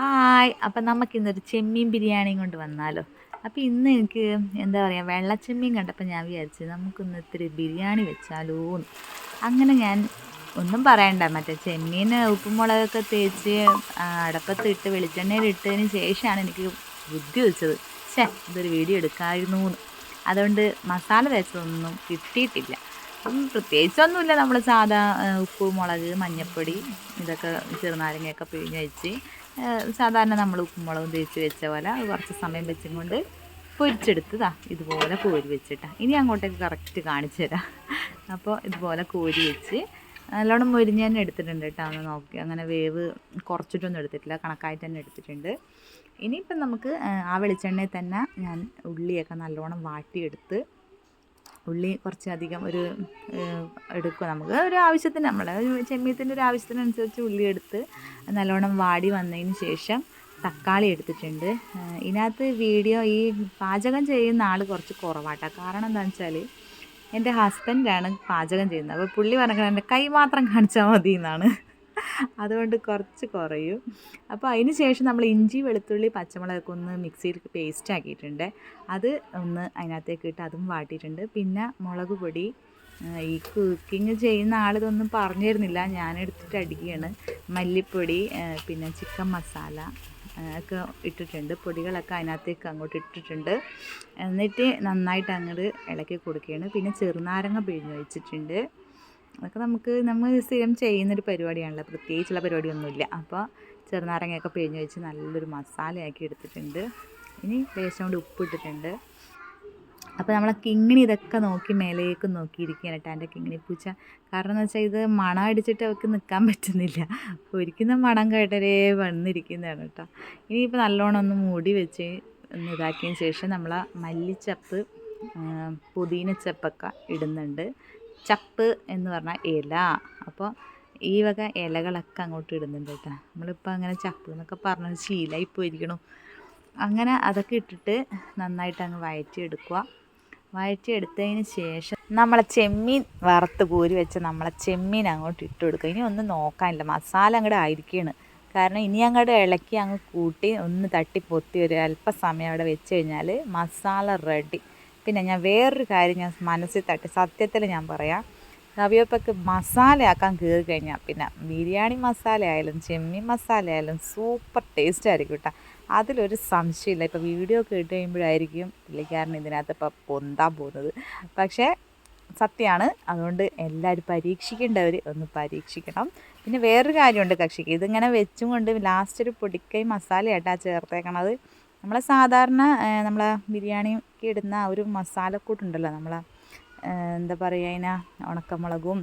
Hi. അപ്പം നമുക്കിന്നൊരു ചെമ്മീൻ ബിരിയാണിയും കൊണ്ട് വന്നാലോ. അപ്പോൾ ഇന്ന് എനിക്ക് എന്താ പറയുക വെള്ളച്ചെമ്മീൻ കണ്ടപ്പോൾ ഞാൻ വിചാരിച്ചു നമുക്കൊന്ന് ഇത്തിരി ബിരിയാണി വെച്ചാലോ അങ്ങനെ ഞാൻ ഒന്നും പറയണ്ട. മറ്റേ ചെമ്മീൻ ഉപ്പും മുളകൊക്കെ തേച്ച് അടപ്പത്ത് ഇട്ട് വെളിച്ചെണ്ണയിൽ ഇട്ടതിന് ശേഷമാണ് എനിക്ക് ബുദ്ധി വെച്ചത്. ഛേ ഇതൊരു വീഡിയോ എടുക്കായിരുന്നു അതുകൊണ്ട് മസാല തേച്ചതൊന്നും കിട്ടിയിട്ടില്ല. പ്രത്യേകിച്ചൊന്നുമില്ല. നമ്മൾ സാധാ ഉപ്പ് മുളക് മഞ്ഞൾപ്പൊടി ഇതൊക്കെ ചെറുനാരങ്ങയൊക്കെ പിഴിഞ്ഞ് വെച്ച് സാധാരണ നമ്മൾ ഉപ്പുമുളകും തേച്ച് വെച്ച പോലെ കുറച്ച് സമയം വെച്ചും കൊണ്ട് പൊരിച്ചെടുത്തതാ. ഇതുപോലെ കോരി വെച്ചിട്ടാ. ഇനി അങ്ങോട്ടേക്ക് കറക്റ്റ് കാണിച്ചു തരാം. അപ്പോൾ ഇതുപോലെ കോരി വെച്ച് നല്ലോണം മൊരിഞ്ഞ് തന്നെ എടുത്തിട്ടുണ്ട് കേട്ടോ. ഒന്ന് നോക്കി. അങ്ങനെ വേവ് കുറച്ചിട്ടൊന്നും എടുത്തിട്ടില്ല. കണക്കായിട്ട് തന്നെ എടുത്തിട്ടുണ്ട്. ഇനിയിപ്പം നമുക്ക് ആ വെളിച്ചെണ്ണയിൽ തന്നെ ഞാൻ ഉള്ളിയൊക്കെ നല്ലോണം വാട്ടിയെടുത്ത് ഉള്ളി കുറച്ചധികം ഒരു എടുക്കും. നമുക്ക് ഒരു ആവശ്യത്തിന് നമ്മളെ ഒരു ചെമ്മീത്തിന്റെ ഒരു ആവശ്യത്തിനനുസരിച്ച് ഉള്ളി എടുത്ത് നല്ലോണം വാടി വന്നതിന് ശേഷം തക്കാളി എടുത്തിട്ടുണ്ട്. ഇതിനകത്ത് വീഡിയോ ഈ പാചകം ചെയ്യുന്ന ആൾ കുറച്ച് കുറവാട്ടോ. കാരണം എന്താണെന്ന് വെച്ചാൽ എന്റെ ഹസ്ബൻഡാണ് പാചകം ചെയ്യുന്നത്. അപ്പോൾ പുള്ളി പറഞ്ഞത് എന്റെ കൈ മാത്രം കാണിച്ചാൽ മതി എന്നാണ് അതുകൊണ്ട് കുറച്ച് കുറയും. അപ്പോൾ അതിന് ശേഷം നമ്മൾ ഇഞ്ചി വെളുത്തുള്ളി പച്ചമുളകൊക്കെ ഒന്ന് മിക്സിയിൽ പേസ്റ്റ് ആക്കിയിട്ടുണ്ട്. അത് ഒന്ന് അതിനകത്തേക്ക് ഇട്ട് അതും വാട്ടിയിട്ടുണ്ട്. പിന്നെ മുളക് പൊടി ഈ കുക്കിംഗ് ചെയ്യുന്ന ആളിതൊന്നും പറഞ്ഞു തരുന്നില്ല ഞാൻ എടുത്തിട്ട് അടിക്കുകയാണ്. മല്ലിപ്പൊടി പിന്നെ ചിക്കൻ മസാല ഒക്കെ ഇട്ടിട്ടുണ്ട്. പൊടികളൊക്കെ അതിനകത്തേക്ക് അങ്ങോട്ട് ഇട്ടിട്ടുണ്ട്. എന്നിട്ട് നന്നായിട്ട് അങ്ങോട്ട് ഇളക്കി കൊടുക്കുകയാണ്. പിന്നെ ചെറുനാരങ്ങ പിഴിഞ്ഞ് വെച്ചിട്ടുണ്ട്. അതൊക്കെ നമുക്ക് നമ്മൾ സ്ഥിരം ചെയ്യുന്നൊരു പരിപാടിയാണല്ലോ. പ്രത്യേകിച്ചുള്ള പരിപാടിയൊന്നുമില്ല. അപ്പോൾ ചെറുനാരങ്ങയൊക്കെ പിഴിഞ്ഞ് വെച്ച് നല്ലൊരു മസാലയാക്കി എടുത്തിട്ടുണ്ട്. ഇനി ലേശം കൊണ്ട് ഉപ്പ് ഇട്ടിട്ടുണ്ട്. അപ്പോൾ നമ്മളെ കിങ്ങിണി ഇതൊക്കെ നോക്കി മേലേക്ക് നോക്കിയിരിക്കുകയാണ് കേട്ടോ എന്റെ കിങ്ങിണി പൂച്ച കാരണം എന്ന് വെച്ചാൽ ഇത് മണം അടിച്ചിട്ട് അവൾക്ക് നിൽക്കാൻ പറ്റുന്നില്ല. ഒരിക്കുന്ന മണം കേട്ടരേ വന്നിരിക്കുന്നതാണ് കേട്ടോ. ഇനിയിപ്പോൾ നല്ലോണം ഒന്ന് മൂടി വെച്ച് ഒന്ന് ഇതാക്കിയതിന് ശേഷം നമ്മളെ മല്ലിച്ചപ്പ് പുതിനച്ചപ്പൊക്കെ ഇടുന്നുണ്ട്. ചപ്പ് എന്ന് പറഞ്ഞാൽ ഇല. അപ്പോൾ ഈ വക ഇലകളൊക്കെ അങ്ങോട്ട് ഇടുന്നുണ്ട് കേട്ടോ. നമ്മളിപ്പോൾ അങ്ങനെ ചപ്പ് എന്നൊക്കെ പറഞ്ഞത് ശീലമായി പോയിരിക്കണം. അങ്ങനെ അതൊക്കെ ഇട്ടിട്ട് നന്നായിട്ട് അങ്ങ് വഴറ്റിയെടുക്കുക. വഴറ്റിയെടുത്തതിന് ശേഷം നമ്മളെ ചെമ്മീൻ വറുത്ത് കോരി വെച്ച് നമ്മളെ ചെമ്മീൻ അങ്ങോട്ട് ഇട്ട് കൊടുക്കുക. ഇനി ഒന്നും നോക്കാനില്ല. മസാല അങ്ങോട്ട് ആയിരിക്കുകയാണ് കാരണം ഇനി അങ്ങോട്ട് ഇളക്കി അങ്ങ് കൂട്ടി ഒന്ന് തട്ടി പൊത്തി ഒരു അല്പസമയം അവിടെ വെച്ച് കഴിഞ്ഞാൽ മസാല റെഡി പിന്നെ ഞാൻ വേറൊരു കാര്യം ഞാൻ മനസ്സിൽ തട്ടി സത്യത്തിൽ ഞാൻ പറയാം. കവിയപ്പക്ക് മസാലയാക്കാൻ കയറി കഴിഞ്ഞാൽ പിന്നെ ബിരിയാണി മസാല ആയാലും ചെമ്മീൻ മസാല ആയാലും സൂപ്പർ ടേസ്റ്റ് ആയിരിക്കും കേട്ടോ അതിലൊരു സംശയമില്ല. ഇപ്പോൾ വീഡിയോ കേട്ട് കഴിയുമ്പോഴായിരിക്കും പുള്ളിക്കാരൻ ഇതിനകത്ത് ഇപ്പോൾ പൊന്താൻ പോകുന്നത്. പക്ഷേ സത്യമാണ് അതുകൊണ്ട് എല്ലാവരും പരീക്ഷിക്കേണ്ടവർ ഒന്ന് പരീക്ഷിക്കണം. പിന്നെ വേറൊരു കാര്യമുണ്ട് കക്ഷിക്ക്. ഇതിങ്ങനെ വെച്ചും കൊണ്ട് ലാസ്റ്റ് ഒരു പൊടിക്കൈ മസാലയായിട്ടാണ് ചേർത്തേക്കണത്. നമ്മളെ സാധാരണ നമ്മളെ ബിരിയാണിക്ക് ഇടുന്ന ആ ഒരു മസാലക്കൂട്ടുണ്ടല്ലോ നമ്മൾ എന്താ പറയുക അതിനാ ഉണക്കമുളകും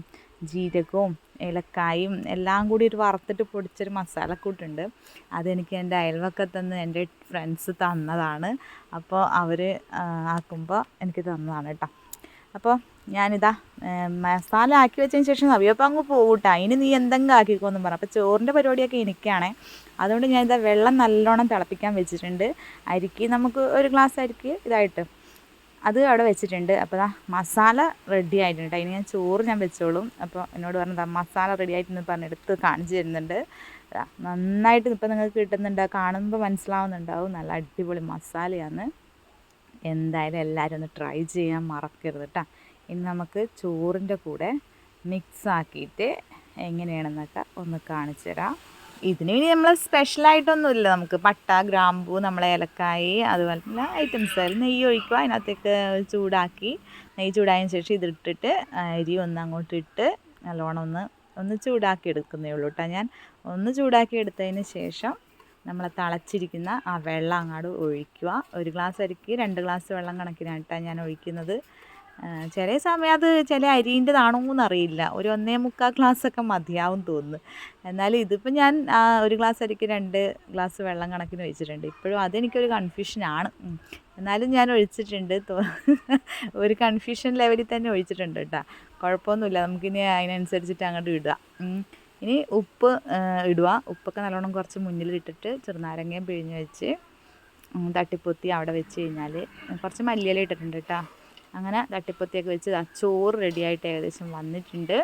ജീരകവും ഏലക്കായും എല്ലാം കൂടി ഒരു വറുത്തിട്ട് പൊടിച്ചൊരു മസാലക്കൂട്ടുണ്ട്. അതെനിക്ക് എന്റെ അയൽവക്കത്തുനിന്ന് എന്റെ ഫ്രണ്ട്സ് തന്നതാണ്. അപ്പോൾ അവർ ആക്കുമ്പോൾ എനിക്ക് തന്നതാണ് കേട്ടോ. അപ്പോൾ ഞാനിതാ മസാല ആക്കി വെച്ചതിന് ശേഷം നവിയപ്പം അങ്ങ് പോകൂട്ടാ അതിന് നീ എന്തെങ്കിലും ആക്കിക്കോന്നും പറഞ്ഞു അപ്പോൾ ചോറിന്റെ പരിപാടിയൊക്കെ എനിക്കാണേ. അതുകൊണ്ട് ഞാനിതാ വെള്ളം നല്ലോണം തിളപ്പിക്കാൻ വെച്ചിട്ടുണ്ട്. അരിക്ക് നമുക്ക് ഒരു ഗ്ലാസ് അരിക്ക് ഇതായിട്ട്. അത് അവിടെ വെച്ചിട്ടുണ്ട്. അപ്പോൾ ദാ മസാല റെഡി ആയിട്ടുണ്ട്. അതിന് ഞാൻ ചോറ് ഞാൻ വെച്ചോളും. അപ്പോൾ എന്നോട് പറഞ്ഞതാ മസാല റെഡി ആയിട്ടെന്ന് പറഞ്ഞെടുത്ത് കാണിച്ചു തരുന്നുണ്ട്. നന്നായിട്ട് ഇപ്പം നിങ്ങൾക്ക് കിട്ടുന്നുണ്ട്. കാണുമ്പോൾ മനസ്സിലാവുന്നുണ്ടാവും. നല്ല അടിപൊളി മസാലയാണ്. എന്തായാലും എല്ലാവരും ഒന്ന് ട്രൈ ചെയ്യാൻ മറക്കരുത് കേട്ടോ ഇനി നമുക്ക് ചോറിന്റെ കൂടെ മിക്സ് ആക്കിയിട്ട് എങ്ങനെയാണെന്നൊക്കെ ഒന്ന് കാണിച്ചു തരാം. ഇതിന് ഇനി നമ്മൾ സ്പെഷ്യലായിട്ടൊന്നുമില്ല നമുക്ക് പട്ട ഗ്രാമ്പൂ നമ്മളെ ഏലക്കായി അതുപോലെ തന്നെ ഐറ്റംസ് ആയാലും നെയ്യ് ഒഴിക്കുക. അതിനകത്തേക്ക് ചൂടാക്കി നെയ്യ് ചൂടായതിന് ശേഷം ഇതിട്ടിട്ട് അരി ഒന്ന് അങ്ങോട്ട് ഇട്ട് നല്ലോണം ഒന്ന് ഒന്ന് ചൂടാക്കി എടുക്കുന്നേ ഉള്ളൂ കേട്ടോ ഞാൻ. ഒന്ന് ചൂടാക്കി എടുത്തതിന് ശേഷം നമ്മൾ തിളച്ചിരിക്കുന്ന ആ വെള്ളം അങ്ങോട്ട് ഒഴിക്കുക. ഒരു ഗ്ലാസ് അരിക്ക് രണ്ട് ഗ്ലാസ് വെള്ളം കണക്കിനായിട്ടാണ് ഞാൻ ഒഴിക്കുന്നത്. ചില സമയം അത് ചില അരിന്റെതാണോ എന്നറിയില്ല ഒരു ഒന്നേ മുക്കാൽ ഗ്ലാസ്സൊക്കെ മതിയാവും തോന്നുന്നു. എന്നാലും ഇതിപ്പോൾ ഞാൻ ഒരു ഗ്ലാസ് അരിക്ക് രണ്ട് ഗ്ലാസ് വെള്ളം കണക്കിന് ഒഴിച്ചിട്ടുണ്ട്. ഇപ്പോഴും അതെനിക്കൊരു കൺഫ്യൂഷനാണ്. എന്നാലും ഞാൻ ഒഴിച്ചിട്ടുണ്ട്. ഒരു കൺഫ്യൂഷൻ ലെവലിൽ തന്നെ ഒഴിച്ചിട്ടുണ്ട് കേട്ടോ. കുഴപ്പമൊന്നുമില്ല. നമുക്കിനി അതിനനുസരിച്ചിട്ട് അങ്ങോട്ട് ഇടുക. ഇനി ഉപ്പ് ഇടുക ഉപ്പൊക്കെ നല്ലോണം കുറച്ച് മുന്നിലിട്ടിട്ട് ചെറുനാരങ്ങയും പിഴിഞ്ഞ് വെച്ച് തട്ടിപ്പൊത്തി അവിടെ വെച്ച് കഴിഞ്ഞാൽ കുറച്ച് മല്ലിയില ഇട്ടിട്ടുണ്ട് കേട്ടോ അങ്ങനെ തട്ടിപ്പൊത്തിയൊക്കെ വെച്ച് ആ ചോറ് റെഡിയായിട്ട് ഏകദേശം വന്നിട്ടുണ്ട്.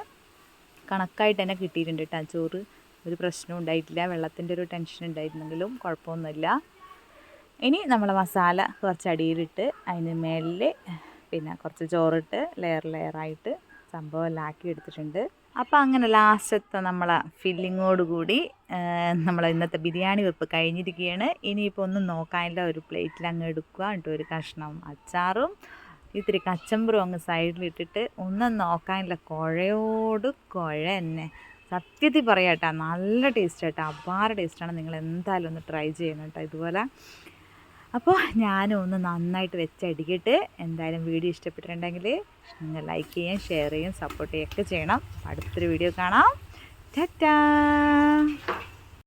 കണക്കായിട്ട് തന്നെ കിട്ടിയിട്ടുണ്ട് കേട്ടോ ചോറ്. ഒരു പ്രശ്നവും ഉണ്ടായിട്ടില്ല. വെള്ളത്തിന്റെ ഒരു ടെൻഷൻ ഉണ്ടായിരുന്നെങ്കിലും കുഴപ്പമൊന്നുമില്ല. ഇനി നമ്മൾ മസാല കുറച്ച് അടിയിലിട്ട് അതിന് മേലിൽ പിന്നെ കുറച്ച് ചോറിട്ട് ലെയർ ലെയറായിട്ട് സംഭവം എല്ലാം ആക്കി എടുത്തിട്ടുണ്ട് അപ്പോൾ അങ്ങനെ ലാസ്റ്റത്തെ നമ്മളെ ഫില്ലിങ്ങോടുകൂടി നമ്മൾ ഇന്നത്തെ ബിരിയാണി വെപ്പ് കഴിഞ്ഞിരിക്കുകയാണ്. ഇനിയിപ്പോൾ ഒന്നും നോക്കാനില്ല. ഒരു പ്ലേറ്റിൽ അങ്ങ് എടുക്കുക. എന്നിട്ട് ഒരു കഷ്ണം അച്ചാറും ഇത്തിരി കച്ചമ്പറും അങ്ങ് സൈഡിലിട്ടിട്ട് ഒന്നും നോക്കാനില്ല. കുഴയോട് കുഴ തന്നെ. സത്യത്തിൽ പറയാം കേട്ടോ നല്ല ടേസ്റ്റ് കേട്ടോ. അപാര ടേസ്റ്റാണ്. നിങ്ങൾ എന്തായാലും ഒന്ന് ട്രൈ ചെയ്യണം കേട്ടോ ഇതുപോലെ. അപ്പോൾ ഞാനും ഒന്ന് നന്നായിട്ട് വെച്ചടിക്കിട്ട് എന്തായാലും വീഡിയോ ഇഷ്ടപ്പെട്ടിട്ടുണ്ടെങ്കിൽ നിങ്ങൾ ലൈക്ക് ചെയ്യാം ഷെയർ ചെയ്യാം സപ്പോർട്ട് ചെയ്യുകയൊക്കെ ചെയ്യണം. അടുത്തൊരു വീഡിയോ കാണാം. ടാറ്റാ!